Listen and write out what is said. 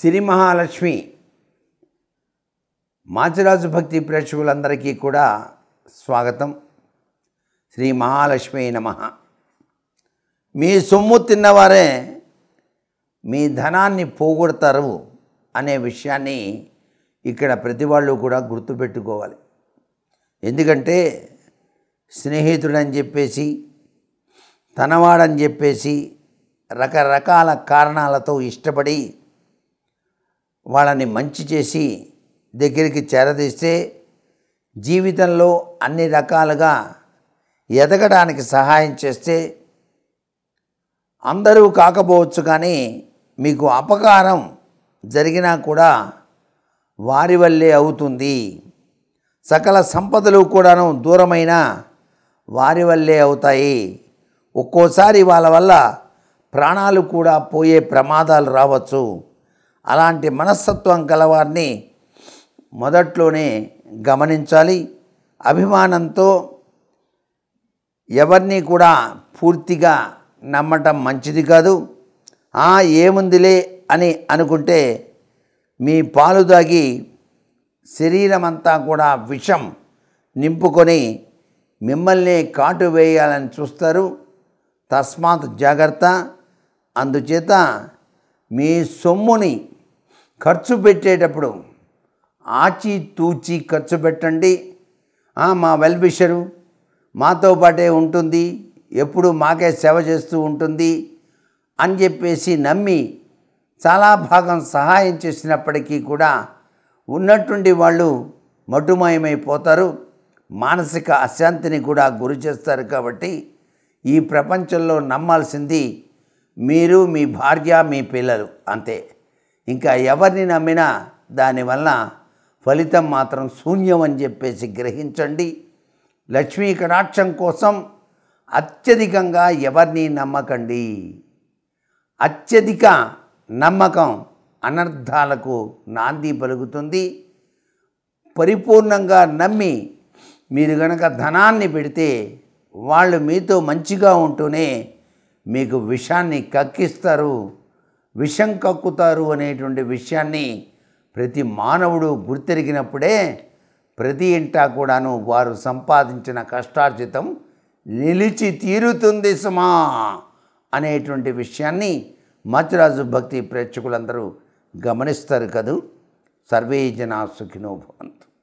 సిరి మహాలక్ష్మి మాచిరాజు భక్తి ప్రేక్షకులందరికీ కూడా స్వాగతం. శ్రీ మహాలక్ష్మి నమ. మీ సొమ్ము తిన్నవారే మీ ధనాన్ని పోగొడతారు అనే విషయాన్ని ఇక్కడ ప్రతి వాళ్ళు కూడా గుర్తుపెట్టుకోవాలి. ఎందుకంటే స్నేహితుడని చెప్పేసి తనవాడని చెప్పేసి రకరకాల కారణాలతో ఇష్టపడి వాళ్ళని మంచి చేసి దగ్గరికి చేరదీస్తే జీవితంలో అన్ని రకాలుగా ఎదగడానికి సహాయం చేస్తే అందరూ కాకపోవచ్చు కానీ మీకు అపకారం జరిగినా కూడా వారి వల్లే అవుతుంది. సకల సంపదలు కూడాను దూరమైన వారి వల్లే అవుతాయి. ఒక్కోసారి వాళ్ళ వల్ల ప్రాణాలు కూడా పోయే ప్రమాదాలు రావచ్చు. అలాంటి మనస్తత్వం గలవారిని మొదట్లోనే గమనించాలి. అభిమానంతో ఎవరిని కూడా పూర్తిగా నమ్మటం మంచిది కాదు. ఆ ఏముందిలే అని అనుకుంటే మీ పాలు దాగి శరీరం అంతా కూడా విషం నింపుకొని మిమ్మల్ని కాటు వేయాలని చూస్తారు. తస్మాత్ జాగ్రత్త. అందుచేత మీ సొమ్ముని ఖర్చు పెట్టేటప్పుడు ఆచి తూచి ఖర్చు పెట్టండి. "ఆ, మా వెల్విషరు మాతో పాటే ఉంటుంది ఎప్పుడు మాకే సేవ చేస్తూ ఉంటుంది అని చెప్పేసి నమ్మి చాలా భాగం సహాయం చేసినప్పటికీ కూడా ఉన్నట్టుండి వాళ్ళు మటుమాయమైపోతారు మానసిక అశాంతిని కూడా గురి చేస్తారు కాబట్టి ఈ ప్రపంచంలో నమ్మాల్సింది మీరు మీ భార్య మీ పిల్లలు అంతే. ఇంకా ఎవరిని నమ్మినా దానివల్ల ఫలితం మాత్రం శూన్యం అని చెప్పేసి గ్రహించండి. లక్ష్మీ కటాక్షం కోసం అత్యధికంగా ఎవరిని నమ్మకండి? అత్యధిక నమ్మకం అనర్థాలకు నాంది పలుకుతుంది. పరిపూర్ణంగా నమ్మి మీరు గనక ధనాన్ని పెడితే వాళ్ళు మీతో మంచిగా ఉంటూనే మీకు విషాన్ని కక్కిస్తారు. విషం కక్కుతారు అనేటువంటి విషయాన్ని ప్రతి మానవుడు గుర్తెరిగినప్పుడే ప్రతి ఇంటా కూడాను వారు సంపాదించిన కష్టార్జితం నిలిచి తీరుతుంది సుమా అనేటువంటి విషయాన్ని మధ్యరాజు భక్తి ప్రేక్షకులందరూ గమనిస్తారు కదూ. సర్వే జనా సుఖినో భవంతు.